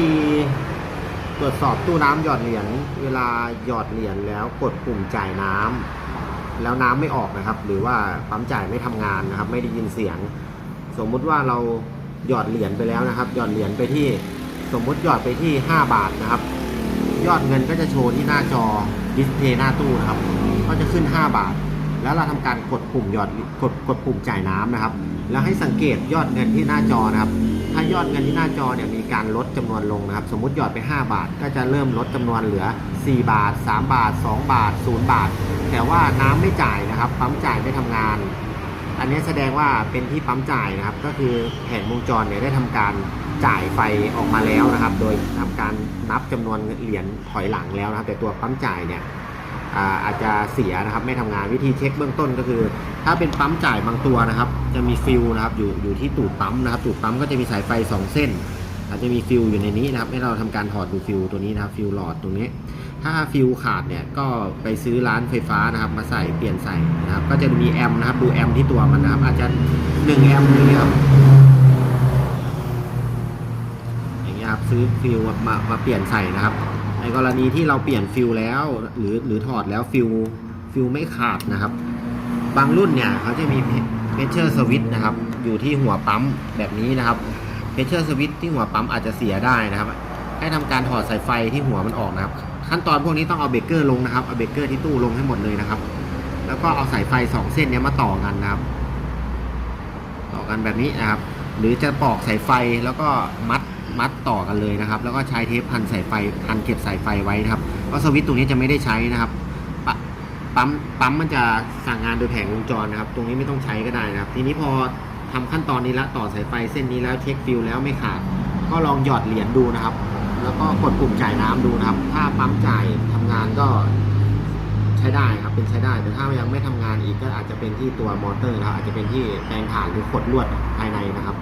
ธีตรวจสอบตู้น้ำหยอดเหรียญเวลาหยอดเหรียญแล้วกดปุ่มจ่ายน้ำแล้วน้ำไม่ออกนะครับ หรือว่าปั๊มจ่ายไม่ทำงานนะครับ ไม่ได้ยินเสียง สมมุติว่าเราหยอดเหรียญไปแล้วนะครับ หยอดเหรียญไปที่สมมุติหยอดไปที่ 5 บาทนะครับ ยอดเงินก็จะโชว์ที่หน้าจอดิสเพย์หน้าตู้นะครับ ก็จะขึ้น 5 บาท แล้วเราทำการกดปุ่มหยอดกดกดปุ่มจ่ายน้ำนะครับ แล้วให้สังเกตยอดเงินที่หน้าจอนะครับ ถ้ายอดเงินที่หน้าจอเนี่ยมีการลดจำนวนลงนะครับ สมมุติหยอดไป 5 บาท ก็จะเริ่มลดจำนวนเหลือ 4 บาท 3 บาท 2 บาท 0 บาท แต่ว่าน้ำไม่จ่ายนะครับปั๊มจ่ายไม่ทำงาน อันนี้แสดงว่าเป็นที่ปั๊มจ่ายนะครับ ก็คือแผงวงจรเนี่ยได้ทำการจ่ายไฟออกมาแล้วนะครับ โดยทำการนับจำนวนเหรียญถอยหลังแล้วนะครับ แต่ตัวปั๊มจ่ายเนี่ย อาจจะเสียนะครับไม่ทำงานวิธีเช็คเบื้องต้นก็คือ ถ้าเป็นปั๊มจ่ายบางตัวนะครับ จะมีฟิลนะครับอยู่อยู่ที่ตูดปั๊มนะครับตูดปั๊มก็จะมีสายไฟ 2 เส้น อาจจะมีฟิลอยู่ในนี้นะครับ ให้เราทำการถอดดูฟิลตัวนี้นะครับฟิลหลอดตรงนี้ ถ้าฟิลขาดเนี่ยก็ไปซื้อร้านไฟฟ้านะครับมาใส่เปลี่ยนใส่นะครับก็จะมีแอมนะครับดูแอมที่ตัวมันนะครับอาจจะ1แอมป์อย่างเงี้ครับอย่างเงี้ยครับซื้อฟิลมามาเปลี่ยนใส่นะครับ ในกรณีที่เราเปลี่ยนฟิลแล้ว หรือหรือถอดแล้วฟิลฟิลไม่ขาดนะครับ บางรุ่นเนี่ยเขาจะมีเพชเชอร์สวิตนะครับ อยู่ที่หัวปั๊มแบบนี้นะครับเพชเชอร์สวิตที่หัวปั๊มอาจจะเสียได้นะครับ ให้ทำการถอดสายไฟที่หัวมันออกนะครับ ขั้นตอนพวกนี้ต้องเอาเบรกเกอร์ลงนะครับเอาเบรกเกอร์ที่ตู้ลงให้หมดเลยนะครับ แล้วก็เอาสายไฟสองเส้นเนี้ยมาต่อกันนะครับ ต่อกันแบบนี้นะครับ หรือจะปอกสายไฟแล้วก็มัด มัดต่อกันเลยนะครับ แล้วก็ใช้เทปพันสายไฟพันเก็บสายไฟไว้นะครับเพราะสวิตช์ตรงนี้จะไม่ได้ใช้นะครับปั๊มปั๊มมันจะสั่งงานโดยแผงวงจรนะครับ ตรงนี้ไม่ต้องใช้ก็ได้นะครับ ทีนี้พอทำขั้นตอนนี้แล้วต่อสายไฟเส้นนี้แล้วเช็คฟิลแล้วไม่ขาด ก็ลองหยอดเหรียญดูนะครับ แล้วก็กดปุ่มจ่ายน้ำดูนะครับ ถ้าปั๊มจ่ายทำงานก็ใช้ได้ครับเป็นใช้ได้ แต่ถ้ายังไม่ทำงานอีกก็อาจจะเป็นที่ตัวมอเตอร์นะครับอาจจะเป็นที่แปลงถ่านหรือขดลวดภายในนะครับ